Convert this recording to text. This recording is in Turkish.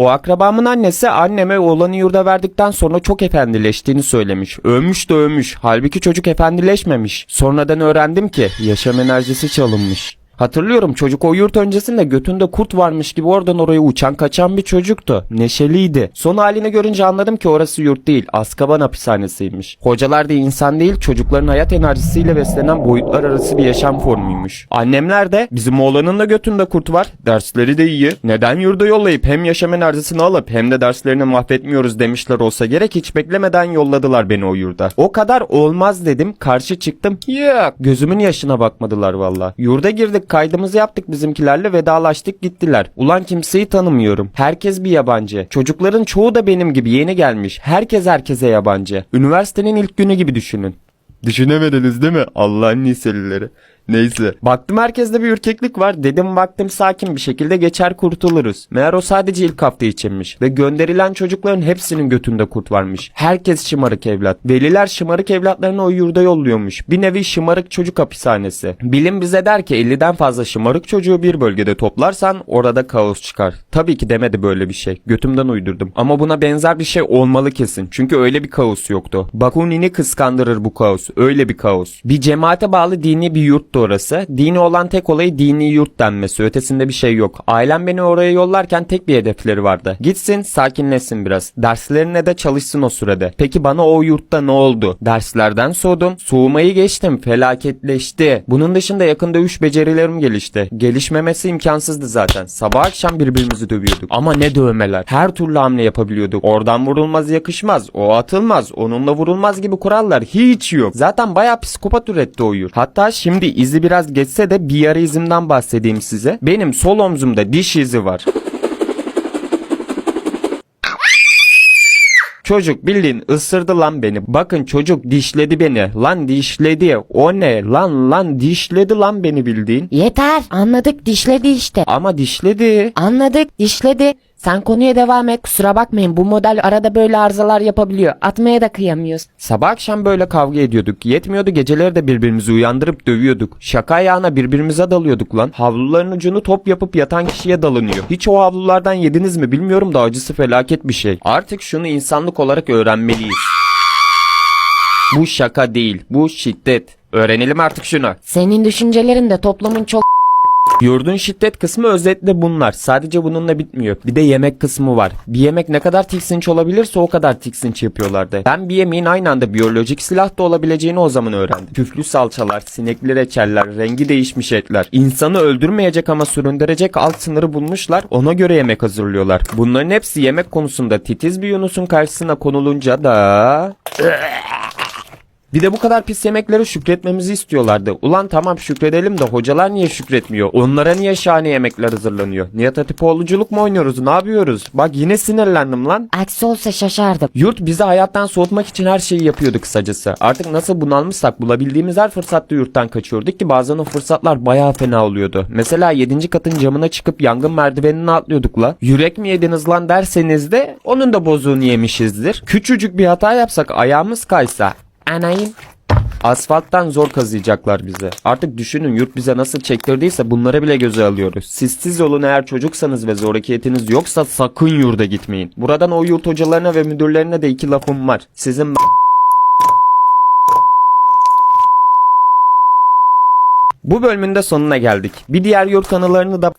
O akrabamın annesi anneme oğlanı yurda verdikten sonra çok efendileştiğini söylemiş. Övmüş de övmüş. Halbuki çocuk efendileşmemiş. Sonradan öğrendim ki yaşam enerjisi çalınmış. Hatırlıyorum çocuk o yurt öncesinde götünde kurt varmış gibi oradan oraya uçan kaçan bir çocuktu. Neşeliydi. Son halini görünce anladım ki orası yurt değil. Azkaban hapishanesiymiş. Hocalar da insan değil çocukların hayat enerjisiyle beslenen boyutlar arası bir yaşam formuymuş. Annemler de bizim oğlanın da götünde kurt var. Dersleri de iyi. Neden yurda yollayıp hem yaşam enerjisini alıp hem de derslerini mahvetmiyoruz demişler olsa gerek hiç beklemeden yolladılar beni o yurda. O kadar olmaz dedim karşı çıktım. Yok gözümün yaşına bakmadılar valla. Yurda girdik kaydımızı yaptık bizimkilerle vedalaştık gittiler. Ulan kimseyi tanımıyorum. Herkes bir yabancı. Çocukların çoğu da benim gibi yeni gelmiş. Herkes herkese yabancı. Üniversitenin ilk günü gibi düşünün. Düşünemediniz değil mi? Allah'ın liselileri. Neyse. Baktım herkeste bir ürkeklik var. Dedim baktım sakin bir şekilde geçer kurtuluruz. Meğer o sadece ilk hafta içinmiş. Ve gönderilen çocukların hepsinin götünde kurt varmış. Herkes şımarık evlat. Veliler şımarık evlatlarını o yurda yolluyormuş. Bir nevi şımarık çocuk hapishanesi. Bilim bize der ki 50'den fazla şımarık çocuğu bir bölgede toplarsan orada kaos çıkar. Tabii ki demedi böyle bir şey. Götümden uydurdum. Ama buna benzer bir şey olmalı kesin. Çünkü öyle bir kaos yoktu. Bakunin'i kıskandırır bu kaos. Öyle bir kaos. Bir cemaate bağlı dini bir yurttu orası. Dini olan tek olayı dini yurt denmesi. Ötesinde bir şey yok. Ailem beni oraya yollarken tek bir hedefleri vardı. Gitsin sakinleşsin biraz. Derslerine de çalışsın o sürede. Peki bana o yurtta ne oldu? Derslerden soğudum. Soğumayı geçtim. Felaketleşti. Bunun dışında yakında üç becerilerim gelişti. Gelişmemesi imkansızdı zaten. Sabah akşam birbirimizi dövüyorduk. Ama ne dövmeler. Her türlü hamle yapabiliyorduk. Oradan vurulmaz yakışmaz. O atılmaz. Onunla vurulmaz gibi kurallar hiç yok. Zaten bayağı psikopat üretti o yurt. Hatta şimdi izi biraz geçse de bir yara izimden bahsedeyim size. Benim sol omzumda diş izi var. Çocuk bildiğin ısırdı lan beni. Bakın çocuk dişledi beni. Lan dişledi. O ne? Lan lan dişledi lan beni bildiğin. Yeter anladık dişledi işte. Ama dişledi. Anladık dişledi. Sen konuya devam et kusura bakmayın bu model arada böyle arızalar yapabiliyor. Atmaya da kıyamıyoruz. Sabah akşam böyle kavga ediyorduk. Yetmiyordu geceleri de birbirimizi uyandırıp dövüyorduk. Şaka ayağına birbirimize dalıyorduk lan. Havluların ucunu top yapıp yatan kişiye dalınıyor. Hiç o havlulardan yediniz mi bilmiyorum da acısı felaket bir şey. Artık şunu insanlık olarak öğrenmeliyiz. Bu şaka değil. Bu şiddet. Öğrenelim artık şunu. Senin düşüncelerin de toplumun çok Yurdun şiddet kısmı özetle bunlar. Sadece bununla bitmiyor. Bir de yemek kısmı var. Bir yemek ne kadar tiksinç olabilirse o kadar tiksinç yapıyorlardı. Ben bir yemeğin aynı anda biyolojik silah da olabileceğini o zaman öğrendim. Küflü salçalar, sinekli reçeller, rengi değişmiş etler. İnsanı öldürmeyecek ama süründürecek alt sınırı bulmuşlar. Ona göre yemek hazırlıyorlar. Bunların hepsi yemek konusunda titiz bir Yunus'un karşısına konulunca da... Bir de bu kadar pis yemeklere şükretmemizi istiyorlardı. Ulan tamam şükredelim de hocalar niye şükretmiyor? Onlara niye şahane yemekler hazırlanıyor? Nihat Hatipoğluculuk mu oynuyoruz? Ne yapıyoruz? Bak yine sinirlendim lan. aksi olsa şaşardım. Yurt bizi hayattan soğutmak için her şeyi yapıyordu kısacası. Artık nasıl bunalmışsak bulabildiğimiz her fırsatta yurttan kaçıyorduk ki bazen o fırsatlar bayağı fena oluyordu. Mesela 7. katın camına çıkıp yangın merdivenine atlıyorduk la. Yürek mi yediniz lan derseniz de onun da bozuğunu yemişizdir. Küçücük bir hata yapsak ayağımız kaysa anayın Asfalttan zor kazıyacaklar bize. Artık düşünün yurt bize nasıl çektirdiyse bunları bile göze alıyoruz. Siz siz olun eğer çocuksanız ve zoraki yoksa sakın yurda gitmeyin. Buradan o yurt hocalarına ve müdürlerine de iki lafım var. Sizin Bu bölümün de sonuna geldik. Bir diğer yurt anılarını da